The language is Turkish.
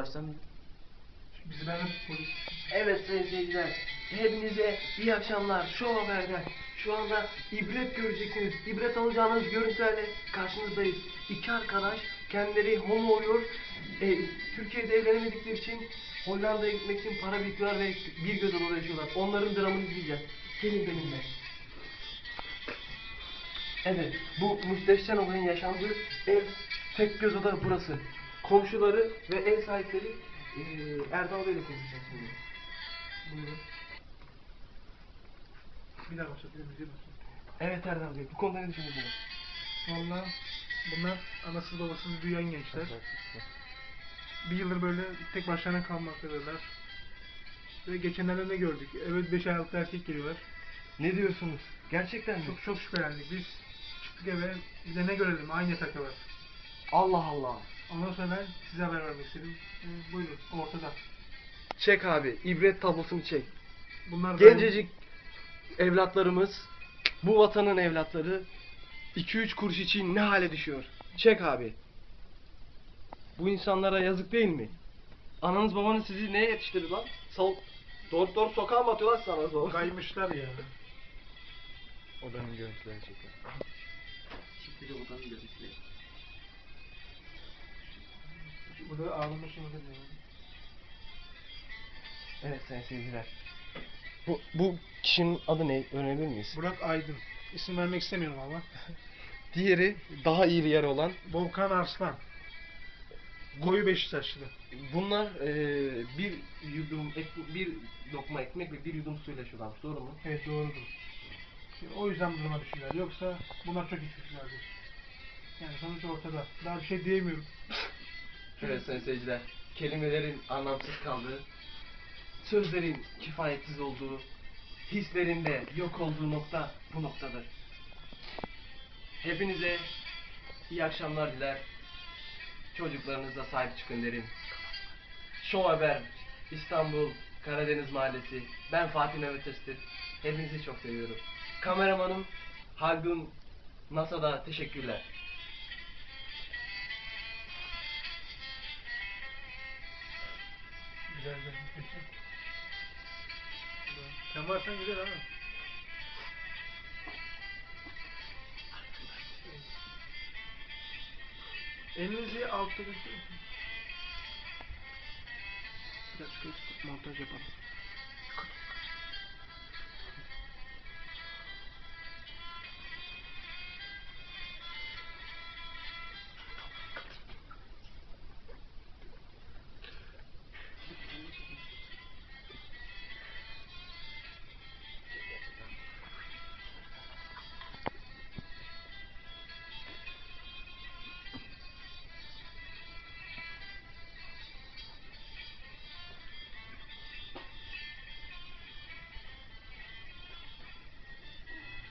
Başlamayayım. Bizi ben polis. Evet sayın seyirciler, hepinize iyi akşamlar. Şu Haber'den şu anda ibret göreceksiniz. İbret alacağınız görüntülerle karşınızdayız. İki arkadaş kendileri homo oluyor. E, Türkiye'de evlenemedikleri için Hollanda'ya gitmek için para biriktiriyorlar ve bir göz odada yaşıyorlar. Onların dramını izleyeceğiz. Gelin benimle. Evet, bu müstehcen olayın yaşandığı ev tek göz oda burası. Komşuları ve ev sahipleri eee Erdal Bey'le konuşacağız şimdi. Buyurun. Bir bir daha müziği başlat. Evet Erdal Bey, bu konuda ne düşünüyorsunuz? Valla bunlar anasız babasız büyüyen gençler. Bir yıldır böyle tek başlarına kalmaktadırlar. Ve geçenlerde ne gördük? Evet 5 aylık erkek geliyorlar. Ne diyorsunuz? Gerçekten mi? Çok çok şüphelendik. Biz çıktık eve, bir de ne görelim? Aynı yatakta var. Allah Allah. Ondan sonra ben size haber vermek istedim. Ee, buyurun, ortada. Çek abi, ibret tablosunu çek. Bunlar Gencecik evlatlarımız, bu vatanın evlatları 2-3 kuruş için ne hale düşüyor? Çek abi. Bu insanlara yazık değil mi? Ananız babanız sizi neye yetiştirdi lan? Sol, doğru doğru sokağa mı atıyorlar sana ben zor? kaymışlar ya. Odanın görüntüleri çekiyor. Şimdi de odanın görüntüleri. Burada ağlama şeyi var. Evet sayın seyirciler. Bu, bu kişinin adı ne? Öğrenebilir miyiz? Burak Aydın. İsim vermek istemiyorum ama. Diğeri daha iyi yer olan. Volkan Arslan. Koyu Beşiktaşlı. Bunlar eee, bir yudum ek- bir lokma ekmek ve bir yudum suyla yaşıyorlarmış. Doğru mu? Evet doğrudur. O yüzden bu duruma düştüler. Yoksa bunlar çok çocuklardır. Yani sonuç ortada. Daha bir şey diyemiyorum. Evet sayın seyirciler. Kelimelerin anlamsız kaldığı, sözlerin kifayetsiz olduğu, hislerin de yok olduğu nokta bu noktadır. Hepinize iyi akşamlar diler. Çocuklarınıza sahip çıkın derim. Show Haber, İstanbul, Karadeniz Mahallesi. Ben Fatih Mehmet Öztürk. Hepinizi çok seviyorum. Kameramanım Haldun NASA'da teşekkürler. Güzel güzel. Peki. Sen varsan güzel ama. Elinizi altta götürün. Biraz montaj yapalım.